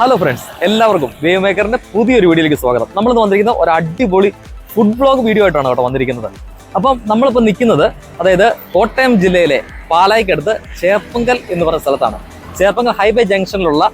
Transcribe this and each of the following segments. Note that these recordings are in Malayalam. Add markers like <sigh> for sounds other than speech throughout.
ഹലോ ഫ്രണ്ട്സ് എല്ലാവർക്കും വേവ് മേക്കറിന്റെ പുതിയൊരു വീഡിയോയിലേക്ക് സ്വാഗതം. നമ്മൾ ഇന്ന് വന്നിരിക്കുന്ന ഒരു അടിപൊളി ഫുഡ് ബ്ലോഗ് വീഡിയോ ആയിട്ടാണ് കേട്ടോ വന്നിരിക്കുന്നത്. അപ്പം നമ്മളിപ്പോൾ നിൽക്കുന്നത് അതായത് കോട്ടയം ജില്ലയിലെ പാലായിക്കടുത്ത് ചേപ്പങ്കൽ എന്ന് പറയുന്ന സ്ഥലത്താണ്. ചേപ്പങ്കൽ ഹൈവേ ജംഗ്ഷനിലുള്ള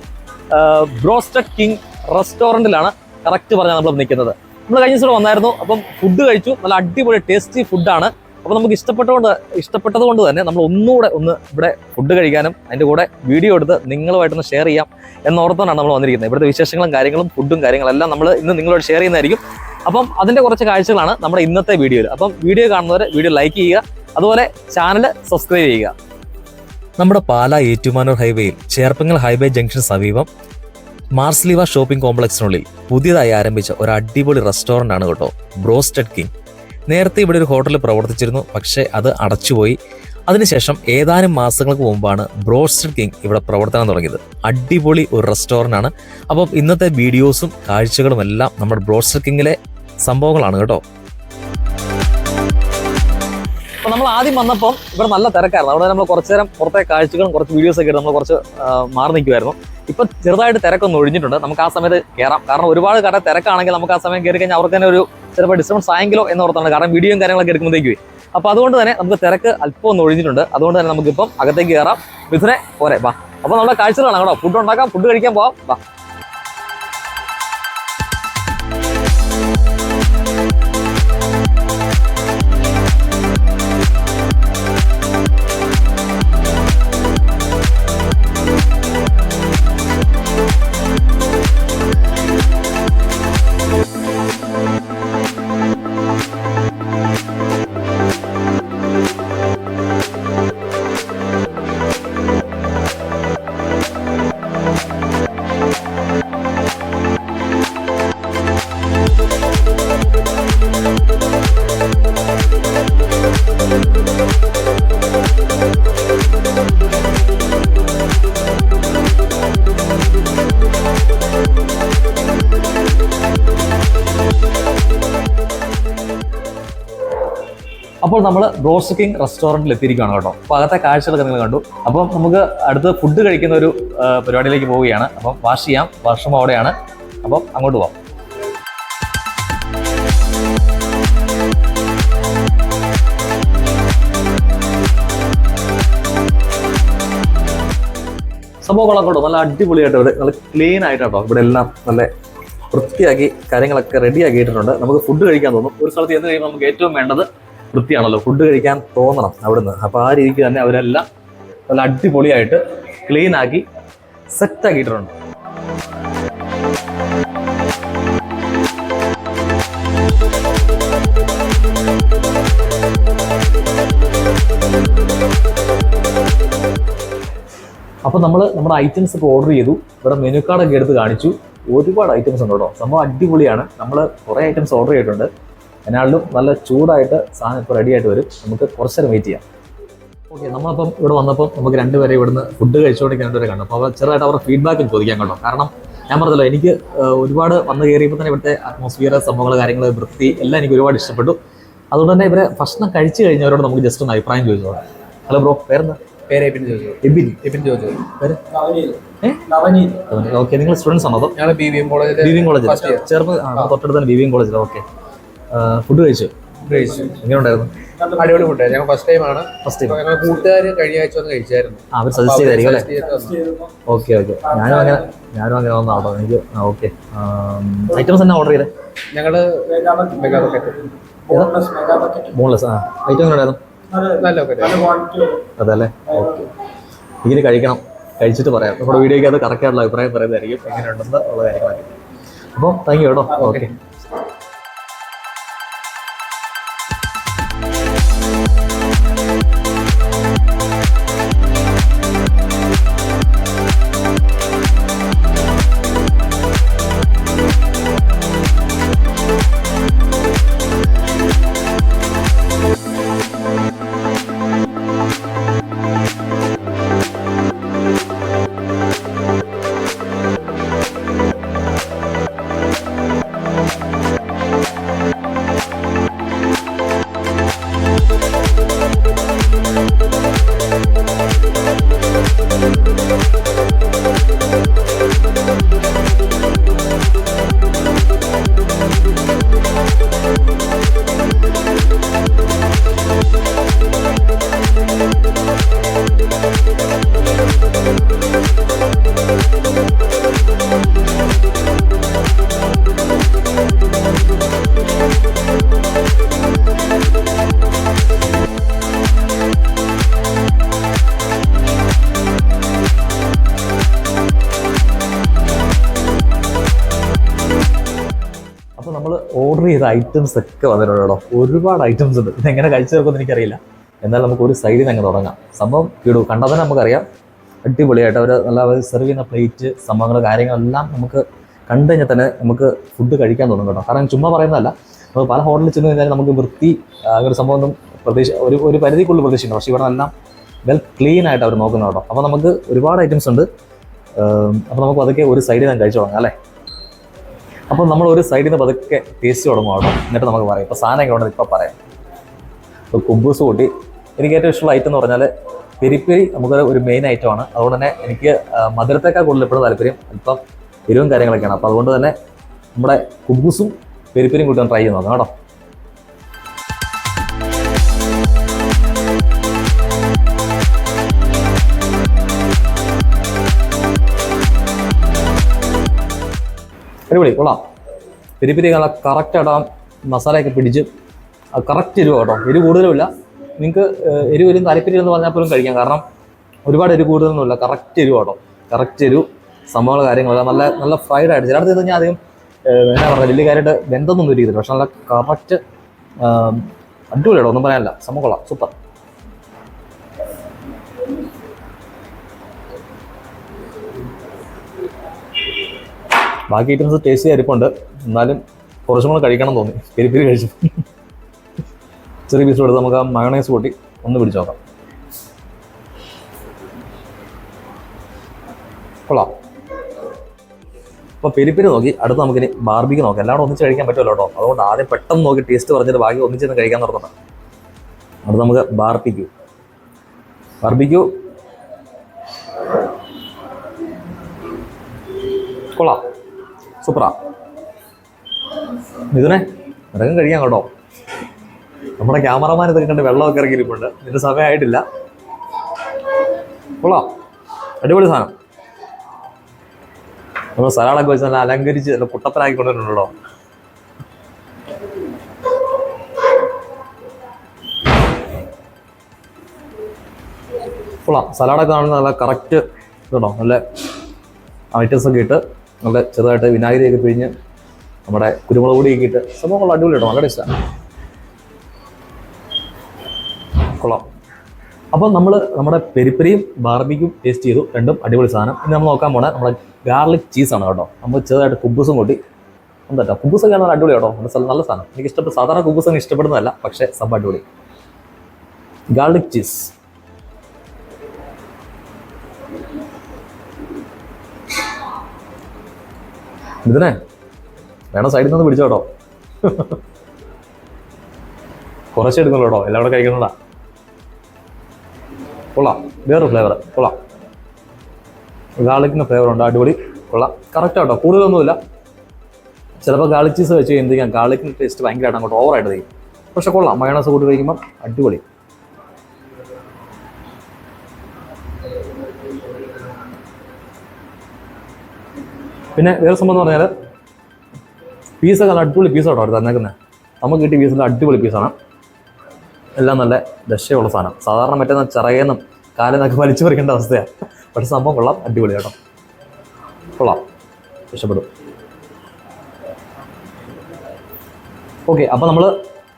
ബ്രോസ്റ്റഡ് കിങ് റെസ്റ്റോറന്റിലാണ് കറക്റ്റ് പറഞ്ഞാൽ നമ്മൾ നിൽക്കുന്നത്. നമ്മൾ കഴിഞ്ഞ ദിവസം വന്നായിരുന്നു. അപ്പം ഫുഡ് കഴിച്ചു. നല്ല അടിപൊളി ടേസ്റ്റി ഫുഡാണ് അപ്പോൾ നമുക്ക് ഇഷ്ടപ്പെട്ടതുകൊണ്ട് ഇഷ്ടപ്പെട്ടത് കൊണ്ട് തന്നെ നമ്മൾ ഒന്നുകൂടെ ഒന്ന് ഇവിടെ ഫുഡ് കഴിക്കാനും അതിന്റെ കൂടെ വീഡിയോ എടുത്ത് നിങ്ങളുമായിട്ടൊന്ന് ഷെയർ ചെയ്യാം എന്നോർത്താണ് നമ്മൾ വന്നിരിക്കുന്നത്. ഇവിടുത്തെ വിശേഷങ്ങളും കാര്യങ്ങളും ഫുഡും കാര്യങ്ങളെല്ലാം നമ്മൾ ഇന്ന് നിങ്ങളോട് ഷെയർ ചെയ്യുന്നതായിരിക്കും. അപ്പം അതിന്റെ കുറച്ച് കാഴ്ചകളാണ് നമ്മുടെ ഇന്നത്തെ വീഡിയോയിൽ അപ്പം വീഡിയോ കാണുന്നവർ വീഡിയോ ലൈക്ക് ചെയ്യുക അതുപോലെ ചാനൽ സബ്സ്ക്രൈബ് ചെയ്യുക. നമ്മുടെ പാല ഏറ്റുമാനൂർ ഹൈവേയിൽ ചേർപ്പങ്ങൽ ഹൈവേ ജംഗ്ഷൻ സമീപം മാർസ്ലിവ ഷോപ്പിംഗ് കോംപ്ലക്സിനുള്ളിൽ പുതിയതായി ആരംഭിച്ച ഒരു അടിപൊളി റെസ്റ്റോറന്റ് ആണ് കേട്ടോ ബ്രോസ്റ്റഡ് കിങ് നേരത്തെ ഇവിടെ ഒരു ഹോട്ടൽ പ്രവർത്തിച്ചിരുന്നു പക്ഷേ അത് അടച്ചുപോയി. അതിനുശേഷം ഏതാനും മാസങ്ങൾക്ക് മുമ്പാണ് ബ്രോസ്റ്റഡ് കിങ് ഇവിടെ പ്രവർത്തനം തുടങ്ങിയത്. അടിപൊളി ഒരു റെസ്റ്റോറന്റ് ആണ് അപ്പം ഇന്നത്തെ വീഡിയോസും കാഴ്ചകളും എല്ലാം നമ്മുടെ ബ്രോസ്റ്റഡ് കിങ്ങിലെ സംഭവങ്ങളാണ് കേട്ടോ. അപ്പോൾ നമ്മൾ ആദ്യം വന്നപ്പം ഇവിടെ നല്ല തിരക്കായിരുന്നു. അവിടെ നമ്മൾ കുറച്ച് നേരം പുറത്തെ കാഴ്ചകളും കുറച്ച് വീഡിയോസ് ഒക്കെ നമ്മൾ കുറച്ച് മാറി നിൽക്കുമായിരുന്നു ഇപ്പൊ ചെറുതായിട്ട് തിരക്കൊന്നും ഒഴിഞ്ഞിട്ടുണ്ട്. നമുക്ക് ആ സമയത്ത് കയറാം കാരണം ഒരുപാട് കട തിരക്കാണെങ്കിൽ നമുക്ക് ആ സമയം കയറി കഴിഞ്ഞാൽ അവർക്ക് തന്നെ ഒരു ചിലപ്പോൾ ഡിസ്റ്റർബൻസ് ആയെങ്കിലോ എന്ന് ഓർത്താണ് കാരണം വീഡിയോയും കാര്യങ്ങളൊക്കെ എടുക്കുമ്പോഴത്തേക്ക് അപ്പോൾ അതുകൊണ്ട് തന്നെ നമുക്ക് തിരക്ക് അല്പം ഒന്ന് ഒഴിഞ്ഞിട്ടുണ്ട്. അതുകൊണ്ട് തന്നെ നമുക്കിപ്പം അകത്തേക്ക് കയറാം മിഥുനെ പോരെ വാ. അപ്പോൾ നമ്മുടെ കാഴ്ചകളാണ് കേട്ടോ. ഫുഡ് ഉണ്ടാക്കാം ഫുഡ് കഴിക്കാൻ പോവാം. വാ. അപ്പോൾ നമ്മൾ റോസ് കിങ് റെസ്റ്റോറന്റിൽ എത്തിയിരിക്കുകയാണ് കേട്ടോ. അപ്പോൾ അകത്തെ കാഴ്ചകളൊക്കെ നിങ്ങൾ കണ്ടു. അപ്പം നമുക്ക് അടുത്ത് ഫുഡ് കഴിക്കുന്ന ഒരു പരിപാടിയിലേക്ക് പോവുകയാണ്. അപ്പം വാഷ് ചെയ്യാം. വാഷ്റൂം അവിടെയാണ്. അപ്പം അങ്ങോട്ട് പോവാം. സംഭവങ്ങളൊക്കെ കേട്ടോ. നല്ല അടിപൊളിയായിട്ട് ഇവിടെ നല്ല ക്ലീൻ ആയിട്ടോ ഇവിടെ എല്ലാം നല്ല വൃത്തിയാക്കി കാര്യങ്ങളൊക്കെ റെഡിയാക്കിയിട്ടുണ്ട് നമുക്ക് ഫുഡ് കഴിക്കാൻ തോന്നും. ഒരു സ്ഥലത്ത് ചെന്ന് കഴിയുമ്പോൾ നമുക്ക് ഏറ്റവും വേണ്ടത് വൃത്തിയാണല്ലോ. ഫുഡ് കഴിക്കാൻ തോന്നണം അവിടുന്ന്. അപ്പോൾ ആ രീതിക്ക് തന്നെ അവരെല്ലാം നല്ല അടിപൊളിയായിട്ട് ക്ലീൻ ആക്കി സെറ്റ് ആക്കിയിട്ടുണ്ട്. അപ്പോൾ നമ്മൾ നമ്മുടെ ഐറ്റംസ് ഒക്കെ ഓർഡർ ചെയ്തു. ഇവിടെ മെനു കാർഡൊക്കെ എടുത്ത് കാണിച്ചു. ഒരുപാട് ഐറ്റംസ് ഉണ്ട്? കേട്ടോ സംഭവം അടിപൊളിയാണ്. നമ്മൾ കുറേ ഐറ്റംസ് ഓർഡർ ചെയ്തിട്ടുണ്ട്. എന്നാലും നല്ല ചൂടായിട്ട് സാധനം ഇപ്പോൾ റെഡി ആയിട്ട് വരും. നമുക്ക് കുറച്ച് നേരം വെയിറ്റ് ചെയ്യാം. ഓക്കെ നമ്മളപ്പം ഇവിടെ വന്നപ്പോൾ നമുക്ക് രണ്ടുപേരെ ഇവിടുന്ന് ഫുഡ് കഴിച്ചുകൊണ്ടിരിക്കാൻ രണ്ടുപേരെ കണ്ടു. അപ്പോൾ ചെറുതായിട്ട് അവരുടെ ഫീഡ്ബാക്കും ചോദിക്കാൻ കണ്ടോ. കാരണം ഞാൻ പറഞ്ഞല്ലോ എനിക്ക് ഒരുപാട് വന്ന് കയറിയപ്പോൾ തന്നെ ഇവിടുത്തെ അറ്റ്മോസ്ഫിയർ സംഭവങ്ങൾ കാര്യങ്ങൾ വൃത്തി എല്ലാം എനിക്ക് ഒരുപാട് ഇഷ്ടപ്പെട്ടു. അതുകൊണ്ട് തന്നെ ഇവരെ ഭക്ഷണം കഴിച്ചു കഴിഞ്ഞവരോട് നമുക്ക് ജസ്റ്റ് ഒന്ന് അഭിപ്രായം ചോദിച്ചോളാം ഹലോ ബ്രോ പേരെന്താ? പേര് എബിൻ ജോജു. എബിൻ എബിൻ ജോജു. പേര്? ഏ? ഓക്കെ നിങ്ങൾ സ്റ്റുഡൻസ് ആണോ ബി വി എം കോളേജിൽ ബി വി കോളേജിൽ കോളേജ്. ചെറുപ്പം തൊട്ടടുത്ത് തന്നെ ബി വി കോളേജിൽ ഓക്കെ ഫുഡ് കഴിച്ചു? കഴിച്ചു. എങ്ങനെ ഉണ്ടായിരുന്നു അടിപൊളി ഫുഡ് ഞങ്ങൾ ഫസ്റ്റ് ടൈം ആണ്. ഫസ്റ്റ് ടൈം ഞങ്ങൾ കൂട്ടുകാർ കഴിഞ്ഞ ആഴ്ച വന്ന് കഴിച്ചായിരുന്നു. അവർ സജസ്റ്റ് ചെയ്തായിരിക്കും അല്ലേ. ഓക്കെ ഓക്കെ ഞാനും അങ്ങനെ ഞാനും അങ്ങനെ വന്നാ കേട്ടോ. എനിക്ക് ഓക്കെ ഐറ്റംസ് എന്നാ ഓർഡർ ചെയ്തേ? ഞങ്ങൾ മെഗാ ബക്കറ്റ് ബോൺലെസ് ആ. ഐറ്റം എങ്ങനെ ഉണ്ടായിരുന്നു നല്ല അതെ അല്ലേ ഓക്കെ ഇങ്ങനെ കഴിക്കണം. കഴിച്ചിട്ട് പറയാം. നമ്മുടെ വീഡിയോയ്ക്ക് അത് കറക്റ്റ് ആയിട്ടുള്ള അഭിപ്രായം പറയുന്നതായിരിക്കും. എങ്ങനെയുണ്ടെന്ന് ഉള്ള കാര്യങ്ങളൊക്കെ. അപ്പോൾ താങ്ക് യു കേട്ടോ. ഓക്കെ ചെയ്ത ഐറ്റംസ് ഒക്കെ വന്നിട്ടുണ്ട് ഒരുപാട് ഐറ്റംസ് ഉണ്ട്. ഇത് എങ്ങനെ കഴിച്ചു തീർക്കുമെന്ന് എനിക്കറിയില്ല. എന്നാൽ നമുക്ക് ഒരു സൈഡിൽ അങ്ങ് തുടങ്ങാം. സംഭവം കിടു കണ്ടാൽ തന്നെ നമുക്കറിയാം. അടിപൊളിയായിട്ട് അവർ നല്ല സെർവ് ചെയ്യുന്ന പ്ലേറ്റ് സംഭവങ്ങൾ കാര്യങ്ങളെല്ലാം നമുക്ക് കണ്ടു കഴിഞ്ഞാൽ തന്നെ നമുക്ക് ഫുഡ് കഴിക്കാൻ തോന്നും കേട്ടോ. കാരണം ചുമ്മാ പറയുന്നതല്ല. നമ്മൾ പല ഹോട്ടലിൽ ചെന്ന് കഴിഞ്ഞാൽ നമുക്ക് വൃത്തി ഒരു സംഭവം ഒന്നും പ്രതീക്ഷ ഒരു ഒരു പരിധിക്കുള്ളിൽ പ്രതീക്ഷയുണ്ട്. പക്ഷേ ഇവിടെ എല്ലാം വെൽ ക്ലീൻ ആയിട്ട് അവർ നോക്കുന്നത് കേട്ടോ. അപ്പോൾ നമുക്ക് ഒരുപാട് ഐറ്റംസ് ഉണ്ട്. അപ്പോൾ നമുക്ക് അതൊക്കെ ഒരു സൈഡിൽ നിന്ന് കഴിച്ചു തുടങ്ങാം അല്ലേ? അപ്പോൾ നമ്മൾ ഒരു സൈഡിൽ നിന്ന് പതുക്കെ ടേസ്റ്റ് തുടങ്ങും അവിടെ. എന്നിട്ട് നമുക്ക് പറയാം. ഇപ്പോൾ സാധനം എങ്ങനെ ഇപ്പോൾ പറയാം. ഇപ്പോൾ കുബൂസ് കൂട്ടി. എനിക്ക് ഏറ്റവും ഇഷ്ടമുള്ള ഐറ്റം എന്ന് പറഞ്ഞാൽ പെരിപ്പെരി നമുക്ക് ഒരു മെയിൻ ആണ്. അതുകൊണ്ട് തന്നെ എനിക്ക് മധുരത്തേക്കാൾ കൂടുതൽ എപ്പോഴും താല്പര്യം അല്പം എരിവും കാര്യങ്ങളൊക്കെയാണ്. അപ്പോൾ അതുകൊണ്ട് തന്നെ നമ്മുടെ കുബൂസും പെരിപ്പെരിയും കൂട്ടി ട്രൈ ചെയ്ത് നോക്കാം കേട്ടോ. അടിപൊളി കൊള്ളാം. പെരിപ്പെരി നല്ല കറക്റ്റ് ആ മസാലയൊക്കെ പിടിച്ച് കറക്റ്റ് എരിവ് കേട്ടോ. എരിവ് കൂടുതലുമില്ല. നിങ്ങൾക്ക് എരിവ് വരും താല്പര്യം എന്ന് പറഞ്ഞാൽ പോലും കഴിക്കാം. കാരണം ഒരുപാട് എരിവ് കൂടുതലൊന്നുമില്ല. കറക്റ്റ് എരിവ് കേട്ടോ. കറക്റ്റ് എരിവ് സംഭവങ്ങൾ കാര്യങ്ങളെല്ലാം നല്ല നല്ല ഫ്രൈഡ് ആയിട്ട്. ചിലടത്ത് ചെയ്ത് കഴിഞ്ഞാൽ അധികം എന്നാ പറയുക വലിയ കാര്യമായിട്ട് ബന്ധമൊന്നും ഇരിക്കത്തില്ല. പക്ഷെ നല്ല കറക്റ്റ് അടിപൊളി കേട്ടോ. ഒന്നും പറയാനില്ല. സംഭവം കൊള്ളാം. സൂപ്പർ. ബാക്കി ഐറ്റംസ് ടേസ്റ്റ് അരിപ്പുണ്ട് എന്നാലും കുറച്ചും കൂടെ കഴിക്കണം തോന്നി. പെരി പെരി കഴിച്ചു. ചെറിയ പീസ് കൊടുത്ത് നമുക്ക് ആ മയണൈസ് കൂട്ടി ഒന്ന് പിടിച്ചു നോക്കാം. കൊള്ളാം. അപ്പോൾ പെരിപ്പിരി നോക്കി അടുത്ത് നമുക്കിനി ബാർബിക്ക് നോക്കാം. എല്ലാവരും ഒന്നിച്ച് കഴിക്കാൻ പറ്റുമല്ലോ കേട്ടോ. അതുകൊണ്ട് ആദ്യം പെട്ടെന്ന് നോക്കി ടേസ്റ്റ് പറഞ്ഞിട്ട് ബാക്കി ഒന്നിച്ചെന്ന് കഴിക്കാൻ തുടങ്ങണം അടുത്ത് നമുക്ക് ബാർബിക്യൂ ബാർബിക്യൂ കൊള്ളാം. സൂപ്പറാ. ഇതിനെ ഇടകം കഴിക്കാം കേട്ടോ. നമ്മുടെ ക്യാമറമാൻ ഇതൊക്കെ കണ്ട് വെള്ളമൊക്കെ ഇറങ്ങിയിരിപ്പുണ്ട് ഇതിന്റെ സമയമായിട്ടില്ല. കൊള്ളാം. അടിപൊളി സാധനം. നമ്മൾ സലാഡൊക്കെ വെച്ച് നല്ല അലങ്കരിച്ച് നല്ല പുട്ടപ്പനാക്കി കൊണ്ടുവരുന്നുണ്ടോ കൊള്ളാം. സലാഡൊക്കെ കാണുന്ന നല്ല കറക്റ്റ് ഇതുണ്ടോ? നല്ല ഐറ്റംസ് ഒക്കെ ഇട്ട് നല്ല ചെറുതായിട്ട് വിനാഗിരിയൊക്കെ പിഴിഞ്ഞ് നമ്മുടെ കുരുമുളക് പൊടി ഇട്ട് സംഭവം കൊള്ളാം അടിപൊളി കേട്ടോ നല്ല ടേസ്റ്റാണ് കൊള്ളാം. അപ്പോൾ നമ്മൾ നമ്മുടെ പെരിപ്പരിയും ബാർബിക്കും ടേസ്റ്റ് ചെയ്തു. രണ്ടും അടിപൊളി സാധനം. ഇനി നമ്മൾ നോക്കാൻ പോണേ നമ്മുടെ ഗാർലിക് ചീസാണ് കേട്ടോ. നമ്മൾ ചെറുതായിട്ട് കുബ്ബൂസും കൂട്ടി എന്താ കുബൂസൊക്കെ നല്ല അടിപൊളി കേട്ടോ. നമ്മുടെ നല്ല സാധനം. എനിക്ക് ഇഷ്ടപ്പെട്ട സാധാരണ അങ്ങനെ ഇഷ്ടപ്പെടുന്നതല്ല പക്ഷേ സംഭവം അടിപൊളി. ഗാർലിക് ചീസ് ഇതിനെ വേണം സൈഡിൽ നിന്ന് പിടിച്ചോ കേട്ടോ കുറച്ച് എടുക്കുള്ളൂ കേട്ടോ എല്ലാം കൂടെ കഴിക്കണോടാ കൊള്ളാം വേറൊരു ഫ്ലേവർ കൊള്ളാം. ഗാർലിക്കിന്റെ ഫ്ലേവർ ഉണ്ട് അടിപൊളി കൊള്ളാം. കറക്റ്റ് കേട്ടോ കൂടുതലൊന്നുമില്ല. ചിലപ്പോൾ ഗാർലിക് ചീസ് വെച്ച് കഴിയുമ്പോഴത്തേക്കും ഗാർലിക്കിന്റെ ടേസ്റ്റ് ഭയങ്കരമായിട്ട് അങ്ങോട്ട് ഓവറായിട്ട് കഴിയും പക്ഷെ കൊള്ളാം മയണസ് കൂട്ടി കഴിക്കുമ്പോൾ അടിപൊളി. പിന്നെ വേറെ സംഭവം എന്ന് പറഞ്ഞാൽ പീസൊക്കെ നല്ല അടിപൊളി പീസാണ് കേട്ടോ തന്നേക്കുന്നത് നമുക്ക് കിട്ടിയ പീസ് നല്ല അടിപൊളി പീസാണ് എല്ലാം നല്ല ദശയുള്ള സാധനം. സാധാരണ മറ്റേ ചിറകേന്നും കാലെന്നൊക്കെ വലിച്ചു പറിക്കേണ്ട അവസ്ഥയാണ് പക്ഷെ സംഭവം കൊള്ളാം. അടിപൊളി കേട്ടോ. കൊള്ളാം. ഇഷ്ടപ്പെടും. ഓക്കെ അപ്പോൾ നമ്മൾ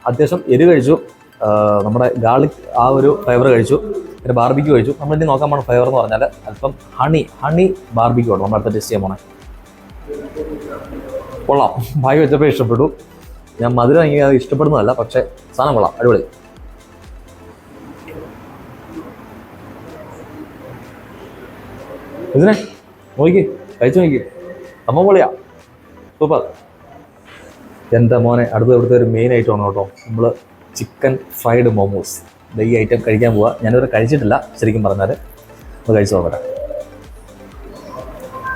അത്യാവശ്യം എരി കഴിച്ചു. നമ്മുടെ ഗാർലിക് ആ ഒരു ഫ്ലേവർ കഴിച്ചു. പിന്നെ ബാർബിക്യൂ കഴിച്ചു. നമ്മളിനി നോക്കാൻ പോണ ഫ്ലേവർ എന്ന് പറഞ്ഞാൽ അല്പം ഹണി ഹണി ബാർബിക്യൂ ആണ്. നമ്മൾ അടുത്ത ടെസ്റ്റ് ചെയ്യാൻ പോണേ. കൊള്ളാം. ഭാഗ്യം വെച്ചപ്പോൾ ഇഷ്ടപ്പെട്ടു. ഞാൻ മധുരം എനിക്ക് അത് ഇഷ്ടപ്പെടുന്നതല്ല പക്ഷേ സാധനം കൊള്ളാം. അടിപൊളി. ഇതിനെ നോക്കി കഴിച്ചു നോക്കി. അമ്മ പൊളിയാ. സൂപ്പർ. എന്റെ മോനെ അടുത്ത ഇവിടുത്തെ ഒരു മെയിൻ ഐറ്റം ആണ് കേട്ടോ. നമ്മൾ ചിക്കൻ ഫ്രൈഡ് മോമോസ് ഈ ഐറ്റം കഴിക്കാൻ പോവാ. ഞാനിവിടെ കഴിച്ചിട്ടില്ല ശരിക്കും പറഞ്ഞാൽ അത് കഴിച്ചു നോക്കട്ടെ.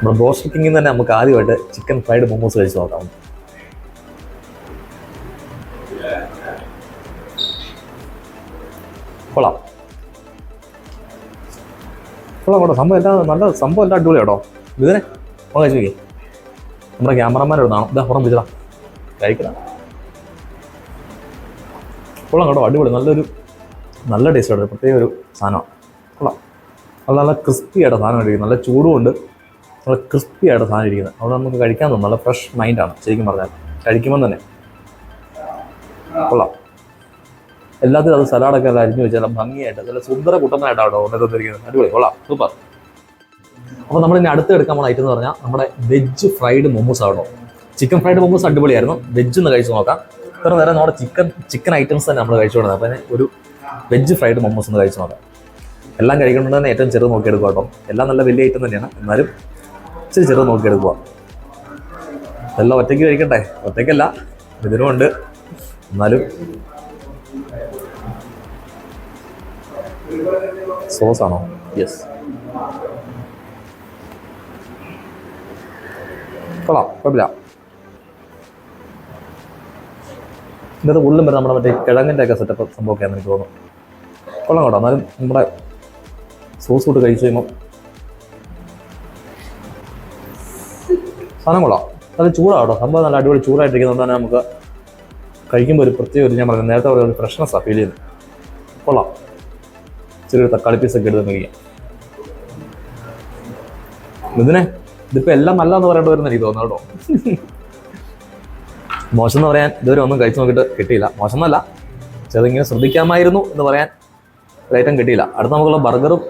നമ്മുടെ ബോസ് കിങ്ങിൽ തന്നെ നമുക്ക് ആദ്യമായിട്ട് ചിക്കൻ ഫ്രൈഡ് മോമോസ് കഴിച്ച് നോക്കാം. കൊള്ളാം. കൊള്ളാം കൊള്ളാം സംഭവം എല്ലാം നല്ല സംഭവം എല്ലാം അടിപൊളി കേട്ടോ. ഇതിനെ കഴിച്ചു നോക്കി നമ്മുടെ ക്യാമറമാൻ ഇടുന്നതാണ് ഇതാ പുറം പിടിച്ചതാ കഴിക്കണം. കൊള്ളാം കേട്ടോ. അടിപൊളി. നല്ലൊരു നല്ല ടേസ്റ്റ് ആയിട്ട് പ്രത്യേക ഒരു സാധനമാണ്. കൊള്ളാം. അത് നല്ല ക്രിസ്പി ആയിട്ട് സാധനം കഴിക്കും നല്ല ചൂടുമുണ്ട് നല്ല ക്രിസ്പി ആയിട്ട് സാധനം ഇരിക്കുന്നത്. അവിടെ നമുക്ക് കഴിക്കാൻ തോന്നും. നല്ല ഫ്രഷ് മൈൻഡാണ് ശരിക്കും പറഞ്ഞാൽ. കഴിക്കുമ്പോൾ തന്നെ. കൊള്ളാം. എല്ലാത്തിനും അത് സലാഡൊക്കെ അത് അരിഞ്ഞു വെച്ചാൽ ഭംഗിയായിട്ട് നല്ല സുന്ദര കുട്ടനായിട്ടാണ് കേട്ടോ കൊണ്ടു തന്നിരിക്കുന്നത് അടിപൊളി കൊള്ളാം. സൂപ്പർ അപ്പോൾ നമ്മൾ ഇനി അടുത്ത് എടുക്കാൻ പോകുന്ന ഐറ്റം എന്ന് പറഞ്ഞാൽ നമ്മുടെ വെജ് ഫ്രൈഡ് മൊമോസ് ആണോ ചിക്കൻ ഫ്രൈഡ് മൊമോസ് അടിപൊളിയായിരുന്നു. വെജ് ഒന്ന് കഴിച്ച് നോക്കാം. ഇത്ര നേരം നമ്മുടെ ചിക്കൻ ചിക്കൻ ഐറ്റംസ് തന്നെ നമ്മൾ കഴിച്ചു കൊടുക്കുന്നത് അപ്പോൾ ഒരു വെജ് ഫ്രൈഡ് മൊമോസ് ഒന്ന് കഴിച്ച് നോക്കാം. എല്ലാം കഴിക്കുന്നുണ്ടെന്ന് തന്നെ ഏറ്റവും ചെറുത് നോക്കിയെടുക്കുക കേട്ടോ. എല്ലാം നല്ല വലിയ ഐറ്റം തന്നെയാണ്. എന്നാലും ഇച്ചിരി ചെറുത് നോക്കിയെടുക്കുക എല്ലാം ഒറ്റയ്ക്ക് കഴിക്കട്ടെ. ഒറ്റയ്ക്കല്ല ഇതിനുമുണ്ട് എന്നാലും സോസ് ആണോ? യെസ് കൊള്ളാം കുഴപ്പമില്ല ഇതിനകത്ത് ഉള്ളും വരെ നമ്മുടെ മറ്റേ കിഴങ്ങിന്റെ ഒക്കെ സെറ്റപ്പ് സംഭവമൊക്കെയാണെന്ന് എനിക്ക് തോന്നുന്നു. കൊള്ളാം കേട്ടോ എന്നാലും നമ്മുടെ സോസ് കൂട്ട് കഴിച്ചു കഴിയുമ്പോൾ സാധനം കൊള്ളാം. നല്ല ചൂടാണ് കേട്ടോ സംഭവം നല്ല അടിപൊളി ചൂടായിട്ടിരിക്കുന്നത് തന്നെ നമുക്ക് കഴിക്കുമ്പോൾ ഒരു പ്രത്യേക ഒരു ഞാൻ പറഞ്ഞത് നേരത്തെ പറഞ്ഞ ഒരു ഫ്രഷ്നെസ്സാണ് ഫീൽ ചെയ്യുന്നത്. കൊള്ളാം. ചെറിയൊരു തക്കാളി പീസൊക്കെ എടുത്ത് കഴിക്കാം ഇതിനെ ഇതിപ്പോൾ എല്ലാം നല്ല എന്ന് പറയേണ്ടി വരുന്ന എനിക്ക് തോന്നുന്നു കേട്ടോ. <laughs> മോശം എന്ന് പറയാൻ ഇതുവരെ ഒന്നും കഴിച്ചു നോക്കിയിട്ട് കിട്ടിയില്ല. മോശം എന്നല്ല ചെറുതിങ്ങനെ ശ്രദ്ധിക്കാമായിരുന്നു എന്ന് പറയാൻ ഐറ്റം കിട്ടിയില്ല. അടുത്ത നമുക്കുള്ള ബർഗറും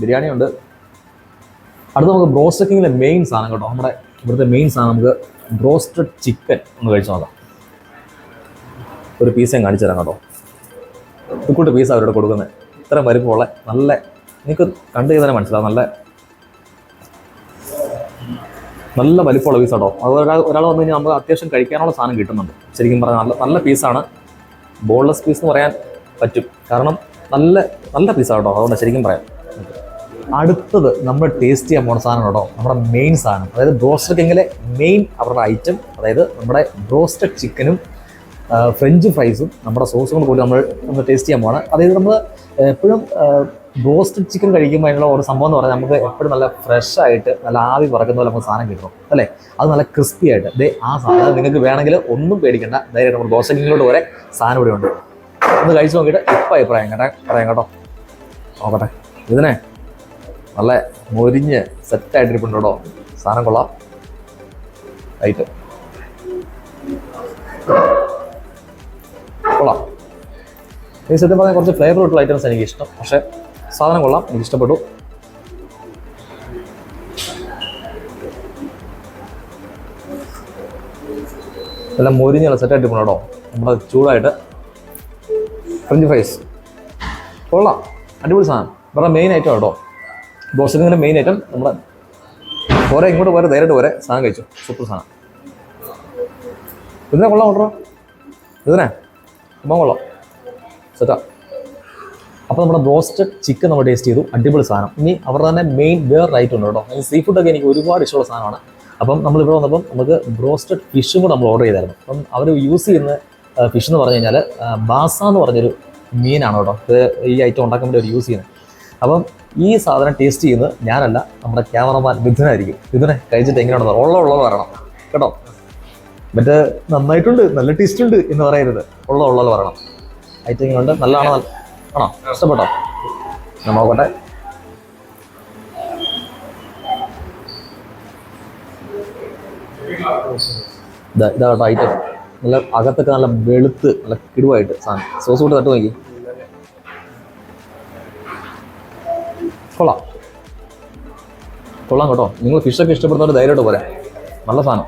ബിരിയാണി ഉണ്ട്. അടുത്ത നമുക്ക് ബ്രോസ്റ്റക്കിങ്ങിലെ മെയിൻ സാധനം കേട്ടോ. നമ്മുടെ ഇവിടുത്തെ മെയിൻ സാധനം നമുക്ക് ബ്രോസ്റ്റഡ് ചിക്കൻ ഒന്ന് കഴിച്ചു നോക്കാം. ഒരു പീസ് ഞാൻ കാണിച്ചു തരാം കേട്ടോ. ഇതുക്കൂട്ട് പീസ് അവരോട് കൊടുക്കുന്നത്. ഇത്ര വലുപ്പമുള്ള നല്ല നിങ്ങൾക്ക് കണ്ടു തന്നെ മനസ്സിലാവും. നല്ല നല്ല വലിപ്പമുള്ള പീസ് കേട്ടോ. അത് ഒരാൾ ഒരാൾ വന്നു കഴിഞ്ഞാൽ നമുക്ക് അത്യാവശ്യം കഴിക്കാനുള്ള സാധനം കിട്ടുന്നുണ്ട്. ശരിക്കും പറഞ്ഞാൽ നല്ല നല്ല പീസാണ് ബോൺലെസ് പീസ് എന്ന് പറയാൻ പറ്റും. കാരണം നല്ല നല്ല പീസാണ് കേട്ടോ. അതുകൊണ്ട് ശരിക്കും പറയാം. അടുത്തത് നമ്മൾ ടേസ്റ്റ് ചെയ്യാൻ പോകുന്ന സാധനം കേട്ടോ നമ്മുടെ മെയിൻ സാധനം. അതായത് ബ്രോസ്റ്റഡ് കിങ്ങിലെ മെയിൻ അവരുടെ ഐറ്റം അതായത് നമ്മുടെ ബ്രോസ്റ്റഡ് ചിക്കനും ഫ്രഞ്ച് ഫ്രൈസും നമ്മുടെ സോസുകൾ പോലും നമ്മൾ നമ്മൾ ടേസ്റ്റ് ചെയ്യാൻ പോവാണ് അതായത് നമ്മൾ എപ്പോഴും ബ്രോസ്റ്റഡ് ചിക്കൻ കഴിക്കുമ്പോൾ അതിനുള്ള ഒരു സംഭവം എന്ന് പറഞ്ഞാൽ നമുക്ക് എപ്പോഴും നല്ല ഫ്രഷ് ആയിട്ട് നല്ല ആവി പറക്കുന്ന പോലെ നമുക്ക് സാധനം കിട്ടും. അല്ലേ? അത് നല്ല ക്രിസ്പി ആയിട്ട്. ദേ ആ സാധനം നിങ്ങൾക്ക് വേണമെങ്കിൽ ഒന്നും പേടിക്കണ്ട. ധൈര്യം നമ്മൾ ബ്രോസ്റ്റഡ് കിങ്ങിലോട്ട് വരെ സാധനം ഇവിടെ ഉണ്ട്. ഒന്ന് കഴിച്ച് നോക്കിയിട്ട് ഇപ്പം അഭിപ്രായം കേട്ടോ പറയാം കേട്ടോ. നോക്കട്ടെ. ഇതിനെ നല്ല മൊരിഞ്ഞ് സെറ്റായിട്ടിരിപ്പുണ്ടോ സാധനം കൊള്ളാം. റൈറ്റ് കൊള്ളാം. ഈ സത്യം പറഞ്ഞാൽ കുറച്ച് ഫ്ലേവർ ആയിട്ടുള്ള ഐറ്റംസ് എനിക്ക് ഇഷ്ടം പക്ഷേ സാധനം കൊള്ളാം. എനിക്ക് ഇഷ്ടപ്പെട്ടു. എല്ലാം മൊരിഞ്ഞുള്ള സെറ്റായിട്ട് പോണോ നമ്മുടെ ചൂടായിട്ട് ഫ്രഞ്ച് ഫ്രൈസ് കൊള്ളാം. അടിപൊളി സാധനം. വേറെ മെയിൻ ഐറ്റം കേട്ടോ. ദോശക്കിന്റെ മെയിൻ ഐറ്റം നമ്മൾ പോരെ ഇങ്ങോട്ട് പോരെ ധൈര്യമായിട്ട് പോരെ സാധനം കഴിച്ചു. സൂപ്പർ സാധനം. ഇതിനെ കൊള്ളാം കൊണ്ടോ ഇതിനെ അപ്പം കൊള്ളാം. സെറ്റാ അപ്പോൾ നമ്മുടെ ബ്രോസ്റ്റഡ് ചിക്കൻ നമ്മൾ ടേസ്റ്റ് ചെയ്തു. അടിപൊളി സാധനം. ഇനി അവരുടെ തന്നെ മെയിൻ വേറെ റൈറ്റ് ഉണ്ട് കേട്ടോ. സീ ഫുഡൊക്കെ എനിക്ക് ഒരുപാട് ഇഷ്ടമുള്ള സാധനമാണ്. അപ്പം നമ്മൾ ഇവിടെ വന്നപ്പം നമുക്ക് ബ്രോസ്റ്റഡ് ഫിഷും കൂടെ നമ്മൾ ഓർഡർ ചെയ്തായിരുന്നു. അപ്പം അവർ യൂസ് ചെയ്യുന്ന ഫിഷ് എന്ന് പറഞ്ഞു കഴിഞ്ഞാൽ ബാസ എന്ന് പറഞ്ഞൊരു മീനാണ് കേട്ടോ. ഇത് ഈ ഐറ്റം ഉണ്ടാക്കാൻ വേണ്ടി അവർ യൂസ് ചെയ്യുന്നത്. അപ്പം ഈ സാധനം ടേസ്റ്റ് ചെയ്യുന്നത് ഞാനല്ല നമ്മുടെ ക്യാമറമാൻ മിഥുനായിരിക്കും. മിഥുനെ കഴിച്ചിട്ട് എങ്ങനെയാണെന്ന് ഉള്ള ഉള്ളത് പറയണം. കേട്ടോ? മറ്റേ നന്നായിട്ടുണ്ട് നല്ല ടേസ്റ്റ് ഉണ്ട് എന്ന് പറയരുത്. ഉള്ള ഉള്ളത് പറയണം. ഐറ്റം ഇങ്ങനെയുണ്ട് നല്ലതാണോ? നല്ല ആണോ? ഇഷ്ടപ്പെട്ടോ? ഞാൻ നോക്കട്ടെ. ഇതാ കേട്ടോ ഐറ്റം നല്ല അകത്തൊക്കെ നല്ല വെളുത്ത് നല്ല കിടുവായിട്ട് സാധനം. സോസ് കൂട്ട് തട്ട് നോക്കി. കൊള്ളാം. കൊള്ളാം കേട്ടോ. നിങ്ങൾ ഫിഷൊക്കെ ഇഷ്ടപ്പെടുന്നവർ ധൈര്യമായിട്ട് പോരാ. നല്ല സാധനം.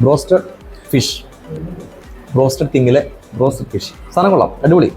ബ്രോസ്റ്റഡ് ഫിഷ് ബ്രോസ്റ്റഡ് തിങ്ങിലെ ബ്രോസ്റ്റഡ് ഫിഷ് സാധനം കൊള്ളാം. അടിപൊളി.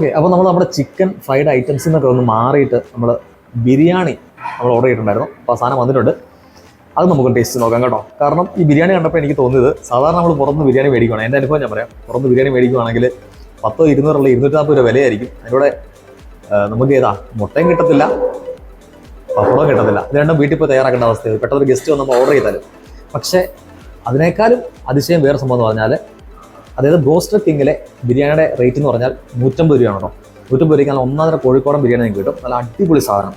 ഓക്കെ അപ്പോൾ നമ്മൾ നമ്മുടെ ചിക്കൻ ഫ്രൈഡ് ഐറ്റംസിൽ നിന്നൊക്കെ ഒന്ന് മാറിയിട്ട് നമ്മൾ ബിരിയാണി നമ്മൾ ഓർഡർ ചെയ്തിട്ടുണ്ടായിരുന്നു. അപ്പോൾ സാധനം വന്നിട്ടുണ്ട്. അത് നമുക്ക് ടേസ്റ്റ് നോക്കാം കേട്ടോ. കാരണം ഈ ബിരിയാണി കണ്ടപ്പോൾ എനിക്ക് തോന്നിയത് സാധാരണ നമ്മൾ പുറത്ത് ബിരിയാണി മേടിക്കുകയാണ് എന്റെ അനുഭവം ഞാൻ പറയാം. പുറത്ത് ബിരിയാണി മേടിക്കുകയാണെങ്കിൽ പത്തോ ഇരുന്നൂറുള്ള ഇരുന്നൂറ്റി നാൽപ്പത് രൂപ വിലയായിരിക്കും. അതിലൂടെ നമുക്ക് ഏതാ? മുട്ടയും കിട്ടത്തില്ല പപ്പടവും കിട്ടത്തില്ല. ഇത് രണ്ടും വീട്ടിൽ പോയി തയ്യാറാക്കേണ്ട അവസ്ഥയാണ് പെട്ടെന്ന് ഗസ്റ്റ് വന്ന് നമ്മൾ ഓർഡർ ചെയ്താലും. പക്ഷേ അതിനേക്കാളും അതിശയം വേറെ സംഭവം എന്ന് പറഞ്ഞാൽ അതായത് ബ്രോസ്റ്റർ കിങ്ങിലെ ബിരിയാണിയുടെ റേറ്റ് എന്ന് പറഞ്ഞാൽ നൂറ്റമ്പത് രൂപയാണ് കേട്ടോ നൂറ്റമ്പത് രൂപയ്ക്ക് നല്ല ഒന്നാമതര കോഴിക്കോടൻ ബിരിയാണി നിങ്ങൾക്ക് കിട്ടും. നല്ല അടിപൊളി സാധനം.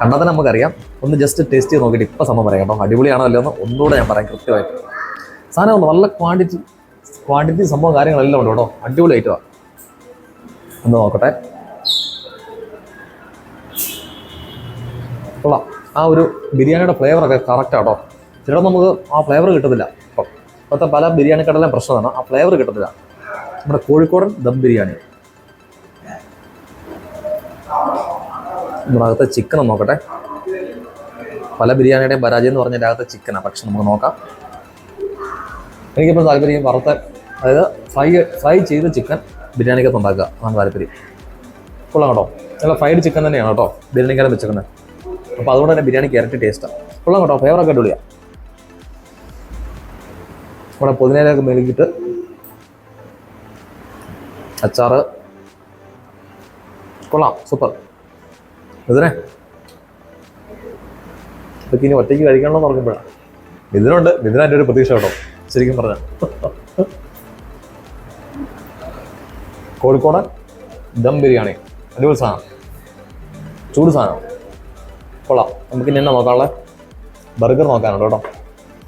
കണ്ടാൽ തന്നെ നമുക്കറിയാം. ഒന്ന് ജസ്റ്റ് ടേസ്റ്റ് ചെയ്ത് നോക്കിയിട്ട് ഇപ്പം സംഭവം പറയാം കേട്ടോ. അടിപൊളിയാണോ അല്ലയോ എന്ന് ഒന്നുകൂടെ ഞാൻ പറയാം കൃത്യമായിട്ട്. സാധനം ഒന്ന് നല്ല ക്വാണ്ടിറ്റി ക്വാണ്ടിറ്റി സംഭവം കാര്യങ്ങളെല്ലാം ഉണ്ട് കേട്ടോ. അടിപൊളി ഐറ്റമാണ് ഒന്ന് നോക്കട്ടെ. കൊള്ളാം. ആ ഒരു ബിരിയാണിയുടെ ഫ്ലേവറൊക്കെ കറക്റ്റ് ആട്ടോ ചിലപ്പോൾ നമുക്ക് ആ ഫ്ലേവർ കിട്ടത്തില്ല. ഇപ്പോഴത്തെ പല ബിരിയാണി കടലും പ്രശ്നമാണ്. ആ ഫ്ലേവർ കിട്ടത്തില്ല. നമ്മുടെ കോഴിക്കോടൻ ദം ബിരിയാണി. നമ്മുടെ അകത്തെ ചിക്കൻ നോക്കട്ടെ. പല ബിരിയാണിയുടെയും പരാജയം എന്ന് പറഞ്ഞാൽ അകത്തെ ചിക്കനാണ് പക്ഷെ നമുക്ക് നോക്കാം. എനിക്കിപ്പോൾ താല്പര്യം വറുത്ത അതായത് ഫ്രൈ ഫ്രൈ ചെയ്ത ചിക്കൻ ബിരിയാണിക്കകത്ത് ഉണ്ടാക്കുക. അതാണ് താല്പര്യം. കൊള്ളാം കേട്ടോ. നല്ല ഫ്രൈഡ് ചിക്കൻ തന്നെയാണ് കേട്ടോ ബിരിയാണിക്കാരം വെച്ചേക്കുന്നത്. അപ്പോൾ അതുകൊണ്ട് തന്നെ ബിരിയാണിക്ക് ഇരട്ടി ടേസ്റ്റാണ് കൊള്ളാം കേട്ടോ. ഫ്ലേവറൊക്കെ അടിപൊളിയാണ് നമ്മുടെ പുതിനയിലൊക്കെ മെഴുകിയിട്ട് അച്ചാറ്. കൊള്ളാം സൂപ്പർ. ഇതിനെ ഇതൊക്കെ ഇനി ഒറ്റയ്ക്ക് കഴിക്കണമെന്ന് പറഞ്ഞപ്പോഴാണ് ഇതിനുണ്ട് ഇതിനായിട്ട് ഒരു പ്രതീക്ഷ കേട്ടോ. ശരിക്കും പറഞ്ഞാൽ കോഴിക്കോട് ദം ബിരിയാണി. അടിപൊളി സാധനം. ചൂട് സാധനം. കൊള്ളാം. നമുക്ക് ഇനി എന്നാ നോക്കാനുള്ളത് ബർഗർ നോക്കാനുണ്ട് കേട്ടോ?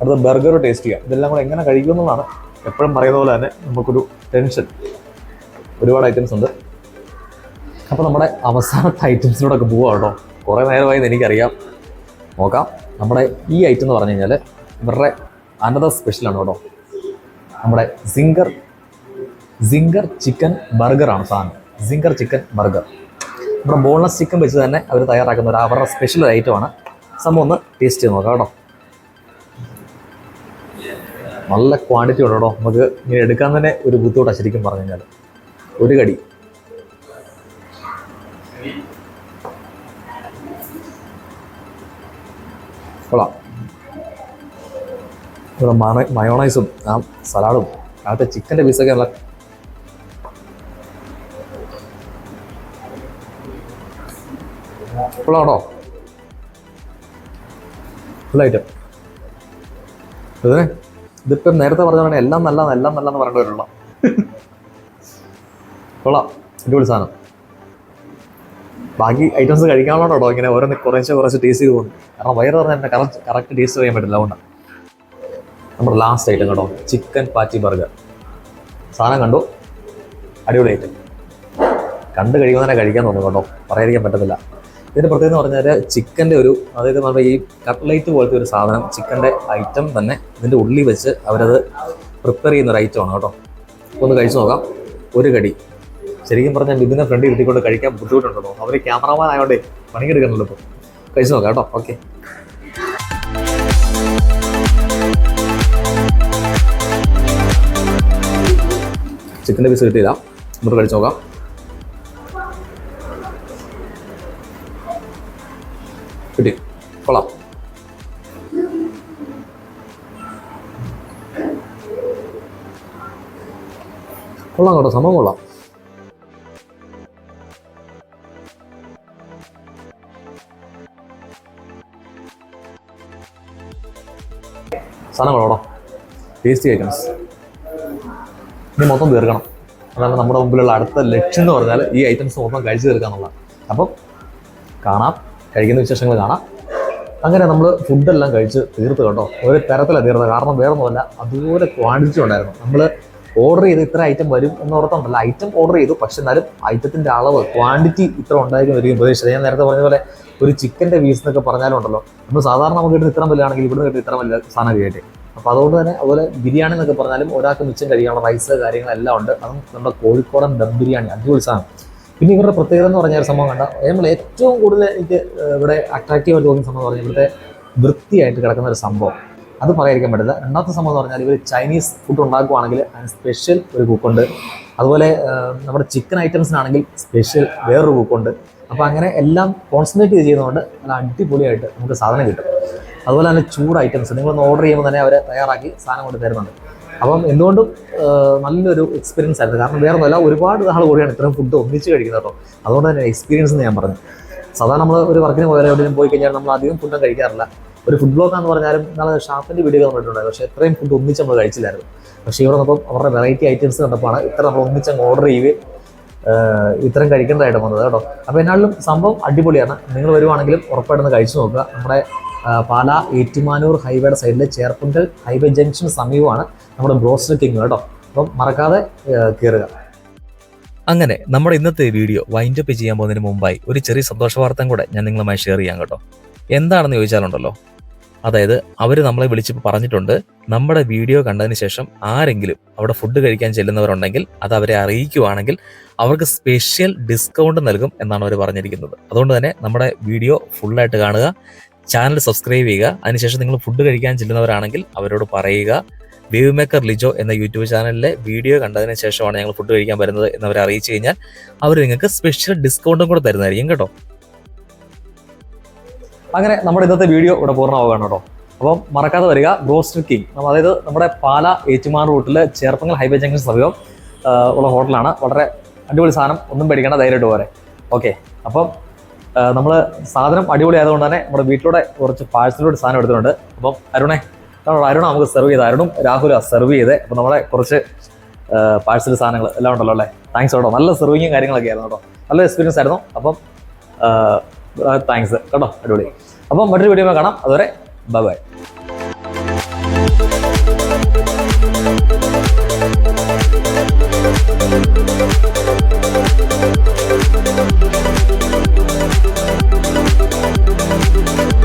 അടുത്ത ബർഗർ ടേസ്റ്റ് ചെയ്യാം. ഇതെല്ലാം കൂടെ എങ്ങനെ കഴിക്കുമെന്നുള്ളതാണ് എപ്പോഴും പറയുന്ന പോലെ തന്നെ നമുക്കൊരു ടെൻഷൻ. ഒരുപാട് ഐറ്റംസ് ഉണ്ട്. അപ്പോൾ നമ്മുടെ അവസാനത്തെ ഐറ്റംസിലൂടെയൊക്കെ പോവാം കേട്ടോ. കുറേ നേരമായി എനിക്കറിയാം. നോക്കാം. നമ്മുടെ ഈ ഐറ്റം എന്ന് പറഞ്ഞു കഴിഞ്ഞാൽ ഇവരുടെ അനദർ സ്പെഷ്യലാണ് കേട്ടോ. നമ്മുടെ സിംഗർ സിംഗർ ചിക്കൻ ബർഗറാണ് സാധനം. സിംഗർ ചിക്കൻ ബർഗർ നമ്മുടെ ബോൺലെസ് ചിക്കൻ വെച്ച് തന്നെ അവർ തയ്യാറാക്കുന്ന ഒരു അവരുടെ സ്പെഷ്യൽ ഐറ്റമാണ് സംഭവം ഒന്ന് ടേസ്റ്റ് ചെയ്ത് നോക്കാം കേട്ടോ. നല്ല ക്വാണ്ടിറ്റി ഉണ്ട്? നമുക്ക് ഇങ്ങനെ എടുക്കാൻ തന്നെ ഒരു ബുദ്ധിമുട്ടാണ് ശരിക്കും പറഞ്ഞു കഴിഞ്ഞാൽ ഒരു കടി. കൊള്ളാം. ഇവിടെ മണ മയോണൈസും ആ സലാഡും അകത്തെ ചിക്കന്റെ പീസൊക്കെ നല്ല കൊള്ളാണോ ഫുൾ ഐറ്റം ഇത് ഇതിപ്പം നേരത്തെ പറഞ്ഞ എല്ലാം നല്ല എല്ലാം നല്ലതെന്ന് പറയേണ്ടി വരുള്ളൂ കൊള്ളാം. അടിപൊളി സാധനം. ബാക്കി ഐറ്റംസ് കഴിക്കാനുള്ളതോ കേട്ടോ ഇങ്ങനെ ഓരോന്ന് കുറേശ്ശെ കുറച്ച് ടേസ്റ്റ് ചെയ്ത് പോകുന്നു കാരണം വയറ് പറഞ്ഞാൽ എന്നെ കറക്റ്റ് കറക്റ്റ് ടേസ്റ്റ് ചെയ്യാൻ പറ്റില്ല അതുകൊണ്ടാണ് നമ്മുടെ ലാസ്റ്റ് ഐറ്റം കേട്ടോ ചിക്കൻ പാറ്റി ബർഗർ സാധനം കണ്ടു? അടിപൊളി ഐറ്റം കണ്ട് കഴിയുമ്പോൾ തന്നെ കഴിക്കാൻ തോന്നും കേട്ടോ. പറയാതിരിക്കാൻ പറ്റത്തില്ല. ഇതിന്റെ പ്രത്യേകത എന്ന് പറഞ്ഞാൽ ചിക്കന്റെ ഒരു അതായത് നമ്മുടെ ഈ കട്ട്ലൈറ്റ് പോലത്തെ ഒരു സാധനം ചിക്കന്റെ ഐറ്റം തന്നെ ഇതിന്റെ ഉള്ളി വെച്ച് അവരത് പ്രിപ്പയർ ചെയ്യുന്ന ഒരു ഐറ്റമാണ് കേട്ടോ. ഒന്ന് കഴിച്ചു നോക്കാം. ഒരു കടി. ശരിക്കും പറഞ്ഞാൽ ബിബിനെ ഫ്രണ്ട് കിട്ടിക്കൊണ്ട് കഴിക്കാൻ ബുദ്ധിമുട്ടുണ്ടോ അവർ ക്യാമറമാൻ ആയതുകൊണ്ട് പണിയെടുക്കണല്ലോ ഇപ്പോൾ കഴിച്ചു നോക്കാം കേട്ടോ. ഓക്കെ ചിക്കന്റെ പീസ് കിട്ടിയില്ല നമുക്ക് കഴിച്ചു നോക്കാം. കിട്ടി കൊള്ളാം. കൊള്ളാം കേട്ടോ സംഭവം കൊള്ളാം. സാധനങ്ങളോടോ ടേസ്റ്റി ഐറ്റംസ് ഇനി മൊത്തം തീർക്കണം. അതാണ് നമ്മുടെ മുമ്പിലുള്ള അടുത്ത ലക്ഷ്യം എന്ന് പറഞ്ഞാൽ ഈ ഐറ്റംസ് മൊത്തം കഴിച്ചു തീർക്കുക അപ്പം കാണാം. കഴിക്കുന്ന വിശേഷങ്ങൾ കാണാം. അങ്ങനെ നമ്മൾ ഫുഡെല്ലാം കഴിച്ച് തീർത്ത് കേട്ടോ ഒരു തരത്തിലാണ് തീർന്നത്. കാരണം വേറെ ഒന്നുമല്ല അതുപോലെ ക്വാണ്ടിറ്റി ഉണ്ടായിരുന്നു. നമ്മൾ ഓർഡർ ചെയ്ത് ഇത്ര ഐറ്റം വരും എന്ന് ഓർത്തുണ്ടല്ല. ഐറ്റം ഓർഡർ ചെയ്തു. പക്ഷെ എന്നാലും ഐറ്റത്തിന്റെ അളവ് ക്വാണ്ടിറ്റി ഇത്ര ഉണ്ടായിരിക്കും ഒരിക്കലും പ്രതീക്ഷിച്ചത് ഞാൻ നേരത്തെ പറഞ്ഞ പോലെ ഒരു ചിക്കന്റെ പീസ് എന്നൊക്കെ പറഞ്ഞാലുണ്ടല്ലോ നമ്മൾ സാധാരണ നമുക്ക് കിട്ടുന്ന ഇത്ര ആണെങ്കിൽ ഇവിടുന്ന് കിട്ടുന്ന ഇത്ര വലിയ സാധനം കഴിയട്ടെ അപ്പോൾ അതുകൊണ്ട് തന്നെ അതുപോലെ ബിരിയാണി എന്നൊക്കെ പറഞ്ഞാലും ഒരാൾക്ക് മിച്ചം കഴിക്കാനുള്ള റൈസ് കാര്യങ്ങളെല്ലാം ഉണ്ട്. അതും നമ്മുടെ കോഴിക്കോടൻ ദം ബിരിയാണി. അടിപൊളി സാധനം. പിന്നെ ഇവരുടെ പ്രത്യേകത എന്ന് പറഞ്ഞ ഒരു സംഭവം കണ്ട. നമ്മൾ ഏറ്റവും കൂടുതൽ എനിക്ക് ഇവിടെ അട്രാക്റ്റീവ് ആയിട്ട് തോന്നിയ സംഭവം എന്ന് പറഞ്ഞാൽ ഇവിടുത്തെ വൃത്തിയായിട്ട് കിടക്കുന്ന ഒരു സംഭവം. അത് പറയാതിരിക്കാൻ പറ്റില്ല. രണ്ടാമത്തെ സംഭവം എന്ന് പറഞ്ഞാൽ ഇവർ ചൈനീസ് ഫുഡ് ഉണ്ടാക്കുവാണെങ്കിൽ അതിന് സ്പെഷ്യൽ ഒരു കുക്കുണ്ട്. അതുപോലെ നമ്മുടെ ചിക്കൻ ഐറ്റംസിനാണെങ്കിൽ സ്പെഷ്യൽ വേറൊരു കുക്കുണ്ട്. അപ്പോൾ അങ്ങനെ എല്ലാം കോൺസെൻട്രേറ്റ് ചെയ്യുന്നതുകൊണ്ട് നല്ല അടിപൊളിയായിട്ട് നമുക്ക് സാധനം കിട്ടും. അതുപോലെ തന്നെ ചൂട് ഐറ്റംസ് നിങ്ങളൊന്ന് ഓർഡർ ചെയ്യുമ്പോൾ തന്നെ അവരെ തയ്യാറാക്കി സാധനം കൊണ്ട് തരുന്നുണ്ട്. അപ്പം എന്തുകൊണ്ടും നല്ലൊരു എക്സ്പീരിയൻസ് ആയിരുന്നു. കാരണം വേറെ ഒന്നുമല്ല ഒരുപാട് നാൾ കൂടിയാണ് ഇത്രയും ഫുഡ് ഒന്നിച്ച് കഴിക്കുന്നത് കേട്ടോ. അതുകൊണ്ട് തന്നെ എക്സ്പീരിയൻസ് എന്ന് ഞാൻ പറഞ്ഞു. സാധാരണ നമ്മൾ ഒരു വർക്കിന് പോയാലും എവിടെയും പോയി കഴിഞ്ഞാൽ നമ്മൾ അധികം ഫുഡും കഴിക്കാറില്ല. ഒരു ഫുഡ് ബ്ലോഗ് എന്ന് പറഞ്ഞാലും നമ്മൾ ഷാപ്പിന്റെ വീഡിയോ കണ്ടിട്ടുണ്ടായിരുന്നു. പക്ഷേ ഇത്രയും ഫുഡ് ഒന്നിച്ച് നമ്മൾ കഴിച്ചില്ലായിരുന്നു. പക്ഷേ ഇവിടെ നിന്നപ്പം അവരുടെ വെറൈറ്റി ഐറ്റംസ് കണ്ടപ്പോഴാണ് ഇത്ര നമ്മൾ ഒന്നിച്ച് ഓർഡർ ചെയ്യുകയും ഇത്രയും കഴിക്കേണ്ടതായിട്ട് വന്നത് കേട്ടോ. അപ്പോൾ എന്നാലും സംഭവം അടിപൊളിയാണ്. നിങ്ങൾ വരുവാണെങ്കിലും ഉറപ്പായിട്ടൊന്ന് കഴിച്ചു നോക്കുക. നമ്മുടെ പാലാ ഏറ്റുമാനൂർ ഹൈവേയുടെ സൈഡിൽ ചേർപ്പുങ്കൽ ഹൈവേ ജംഗ്ഷന് സമീപമാണ് നമ്മുടെ ബ്രോസ്റ്റർ കിങ് കേട്ടോ. അപ്പം മറക്കാതെ കയറുക അങ്ങനെ നമ്മുടെ ഇന്നത്തെ വീഡിയോ വൈൻഡ് അപ്പ് ചെയ്യാൻ പോകുന്നതിന് മുമ്പായി ഒരു ചെറിയ സന്തോഷ വാർത്തയും കൂടെ ഞാൻ നിങ്ങളുമായി ഷെയർ ചെയ്യാം കേട്ടോ. എന്താണെന്ന് ചോദിച്ചാലുണ്ടല്ലോ? അതായത് അവർ നമ്മളെ വിളിച്ചപ്പോൾ പറഞ്ഞിട്ടുണ്ട് നമ്മുടെ വീഡിയോ കണ്ടതിന് ശേഷം ആരെങ്കിലും അവിടെ ഫുഡ് കഴിക്കാൻ ചെല്ലുന്നവരുണ്ടെങ്കിൽ അത് അവരെ അറിയിക്കുവാണെങ്കിൽ അവർക്ക് സ്പെഷ്യൽ ഡിസ്കൗണ്ട് നൽകും എന്നാണ് അവർ പറഞ്ഞിരിക്കുന്നത്. അതുകൊണ്ട് തന്നെ നമ്മുടെ വീഡിയോ ഫുള്ളായിട്ട് കാണുക. ചാനൽ സബ്സ്ക്രൈബ് ചെയ്യുക. അതിനുശേഷം നിങ്ങൾ ഫുഡ് കഴിക്കാൻ ചെല്ലുന്നവരാണെങ്കിൽ അവരോട് പറയുക. വേവ് മേക്കർ ലിജോ എന്ന യൂട്യൂബ് ചാനലിലെ വീഡിയോ കണ്ടതിന് ശേഷമാണ് ഞങ്ങൾ ഫുഡ് കഴിക്കാൻ വരുന്നത് എന്നവരെ അറിയിച്ചു കഴിഞ്ഞാൽ അവർ നിങ്ങൾക്ക് സ്പെഷ്യൽ ഡിസ്കൗണ്ടും കൂടെ തരുന്നതായിരിക്കും കേട്ടോ. അങ്ങനെ നമ്മുടെ ഇന്നത്തെ വീഡിയോ ഇവിടെ പൂർണമാവുകയാണ് കേട്ടോ. അപ്പം മറക്കാതെ വരിക ബ്രോസ്റ്റർ കിങ് അതായത് നമ്മുടെ പാല ഏറ്റുമാർ റൂട്ടിൽ ചേർപ്പങ്ങൽ ഹൈവേ ജംഗ്ഷൻ സമീപം ഉള്ള ഹോട്ടലാണ് വളരെ അടിപൊളി സാധനം. ഒന്നും പേടിക്കേണ്ട ധൈര്യമായിട്ട് പോരെ. ഓക്കെ അപ്പം നമ്മൾ സാധനം അടിപൊളി ആയതുകൊണ്ട് തന്നെ നമ്മുടെ വീട്ടിലൂടെ കുറച്ച് പാഴ്സലോട് സാധനം എടുത്തിട്ടുണ്ട്. അപ്പം അരുണേ നമ്മുടെ അരുണ നമുക്ക് സെർവ് ചെയ്ത് അരുണും രാഹുലും സെർവ് ചെയ്ത്. അപ്പം നമ്മളെ കുറച്ച് പാഴ്സൽ സാധനങ്ങൾ എല്ലാം ഉണ്ടല്ലോ അല്ലേ? താങ്ക്സ് കേട്ടോ. നല്ല സെർവിങ്ങും കാര്യങ്ങളൊക്കെ ആയിരുന്നു കേട്ടോ. നല്ല എക്സ്പീരിയൻസ് ആയിരുന്നു. അപ്പം താങ്ക്സ് കേട്ടോ അടിപൊളി. അപ്പം മറ്റൊരു വീഡിയോ കാണാം. അതുവരെ ബൈ ബൈ Thank